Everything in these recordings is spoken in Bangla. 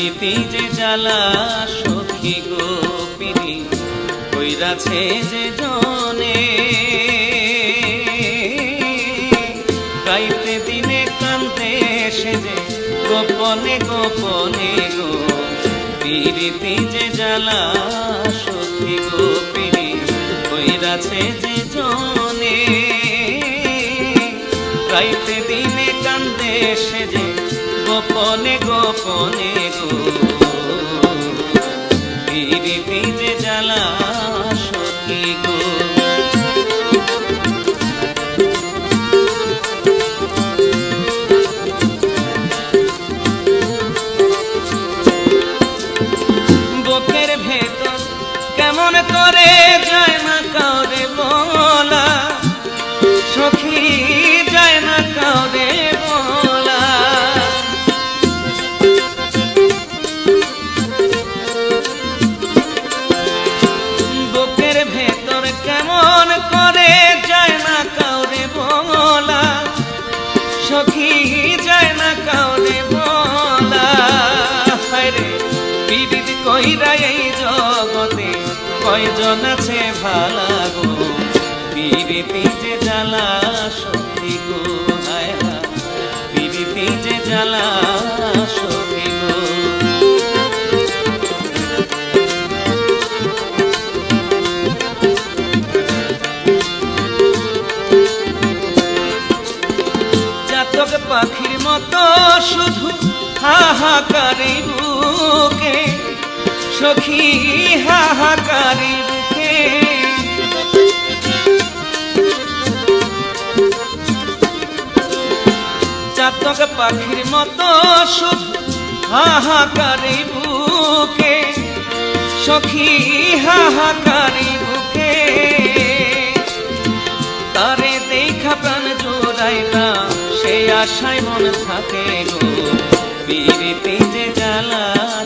পিরিতি যে জ্বালা সখী গো পিরি, কইরাছে যে জনে। গাইতে দিনে কান্দে সে যে গোপনে গোপনে গো, পিরিতি যে জ্বালা সখী গো পিরি, কইরাছে যে জনে। গাইতে দিনে কান্দে সে যে গোপনে গোপনে করে যায় কাউরে বলা। সখী যায় কাউরে বলা। বুকের ভেতর কেমন করে যায় পীড়িত কইরা এই জগতে কয়জন আছে ভালা গো? পীড়িতি যে জ্বালা, সখী গো, হায় পীড়িতি যে জ্বালা, সখী গো। জাতক পাখির মতো শুধু হাহাকারি বুকে, সখী হাহাকারি বুকে। জাতক পাখির মতো শুধু হাহাকারি বুকে, সখী হাহাকারি বুকে। তারে দেখা প্রাণ জোড়াই না, সে আশায় মন থাকে গো। পিড়িতে যে জ্বালা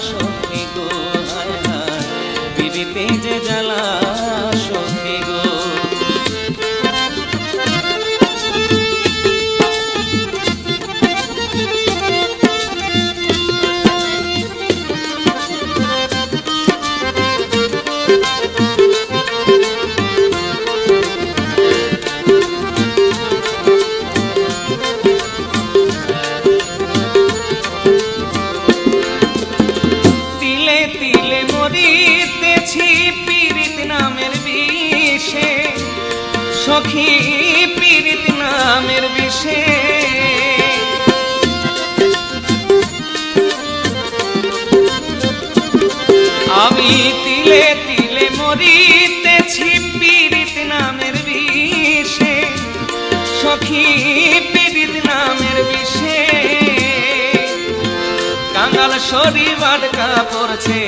সখী গো হায় হায়। পিড়িতে যে জ্বালা সখী পীড়িত নামের বিষে। আমি তিলে তিলে মরিতেছি পীড়িত নামের বিষে। সখী পীড়িত নামের বিষে। কাঙ্গাল শরীর আটকা পড়ছে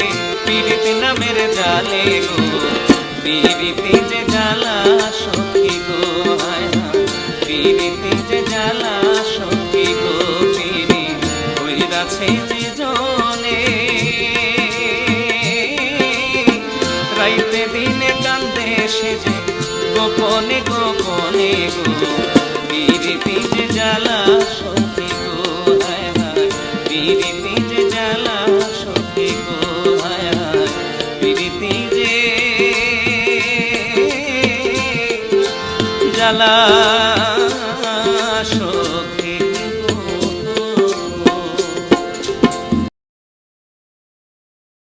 পীড়িত নামের জালে গো। পীড়িতি যে জ্বালা সখী গো হায় হায়। যে জ্বালা সখী গো সে যে, গোপনে গোপনে গো। যে জ্বালা